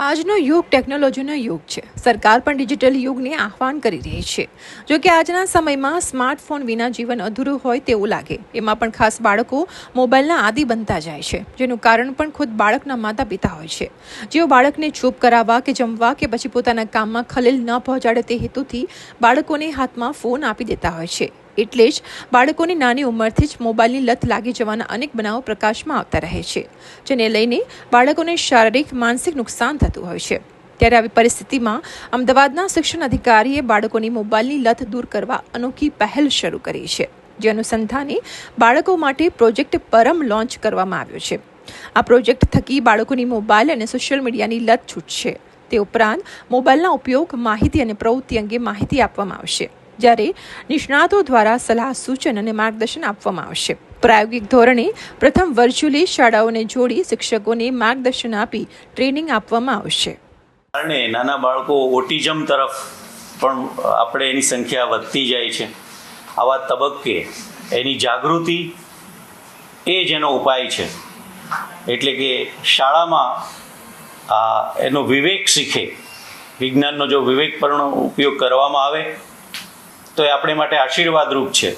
આજનો યુગ ટેકનોલોજીનો યુગ છે. સરકાર પણ ડિજિટલ યુગને આહવાન કરી રહી છે. જો કે આજના સમયમાં સ્માર્ટફોન વિના જીવન અધૂરું હોય તેવું લાગે. એમાં પણ ખાસ બાળકો મોબાઈલના આદિ બનતા જાય છે, જેનું કારણ પણ ખુદ બાળકના માતા પિતા હોય છે. જેઓ બાળકને ચૂપ કરાવવા કે જમવા કે પછી પોતાના કામમાં ખલેલ ન પહોંચાડે તે હેતુથી બાળકોને હાથમાં ફોન આપી દેતા હોય છે. એટલે જ બાળકોની નાની ઉંમરથી જ મોબાઈલની લત લાગી જવાના અનેક બનાવો પ્રકાશમાં આવતા રહે છે, જેને લઈને બાળકોને શારીરિક, માનસિક નુકસાન થતું હોય છે. ત્યારે આવી પરિસ્થિતિમાં અમદાવાદના શિક્ષણ અધિકારીએ બાળકોની મોબાઈલની લત દૂર કરવા અનોખી પહેલ શરૂ કરી છે. જે અનુસંધાને બાળકો માટે પ્રોજેક્ટ પરમ લોન્ચ કરવામાં આવ્યો છે. આ પ્રોજેક્ટ થકી બાળકોની મોબાઈલ અને સોશિયલ મીડિયાની લત છૂટશે. તે ઉપરાંત મોબાઈલના ઉપયોગ, માહિતી અને પ્રવૃત્તિ અંગે માહિતી આપવામાં આવશે. જ્યારે નિષ્ણાતો દ્વારા સલાહ, સૂચન અને માર્ગદર્શન આપવામાં આવશે. પ્રાયોગિક ધોરણે પ્રથમ વર્ચ્યુઅલી શાળાઓને જોડી શિક્ષકોને માર્ગદર્શન આપી ટ્રેનિંગ આપવામાં આવશે. કારણે નાના બાળકો ઓટિઝમ તરફ પણ આપણે એની સંખ્યા વધતી જાય છે. આવા તબક્કે એની જાગૃતિ એ જ એનો ઉપાય છે. એટલે કે શાળામાં આ એનો વિવેક શીખે. વિજ્ઞાનનો જો વિવેકપૂર્ણ ઉપયોગ કરવામાં આવે તો એ આપણે માટે આશીર્વાદરૂપ છે.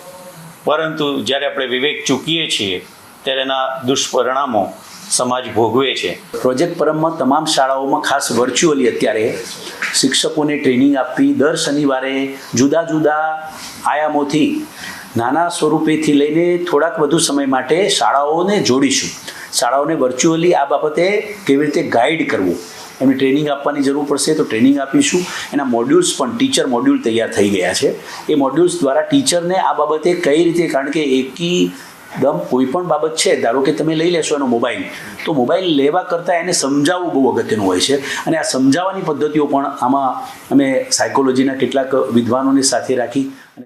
પરંતુ જ્યારે આપણે વિવેક ચૂકીએ છીએ, ત્યારે એના દુષ્પરિણામો સમાજ ભોગવે છે. પ્રોજેક્ટ પરમમાં તમામ શાળાઓમાં ખાસ વર્ચ્યુઅલી અત્યારે શિક્ષકોને ટ્રેનિંગ આપવી દર શનિવારે જુદા જુદા આયામોથી નાના સ્વરૂપેથી લઈને થોડાક વધુ સમય માટે શાળાઓને જોડીશું. શાળાઓને વર્ચ્યુઅલી આ બાબતે કેવી રીતે ગાઈડ કરવું? એમને ટ્રેનિંગ આપવાની જરૂર પડશે તો ટ્રેનિંગ આપીશું. એના મોડ્યુલ્સ પણ ટીચર મોડ્યુલ તૈયાર થઈ ગયા છે. એ મોડ્યુલ્સ દ્વારા ટીચરને આ બાબતે કઈ રીતે, કારણ કે એકી દમ કોઈ પણ બાબત છે, ધારો કે તમે લઈ લેશો એનો મોબાઈલ, તો મોબાઈલ લેવા કરતાં એને સમજાવવું બહુ અગત્યનું હોય છે. અને આ સમજાવવાની પદ્ધતિઓ પણ આમાં અમે સાયકોલોજીના કેટલાક વિદ્વાનોની સાથે રાખી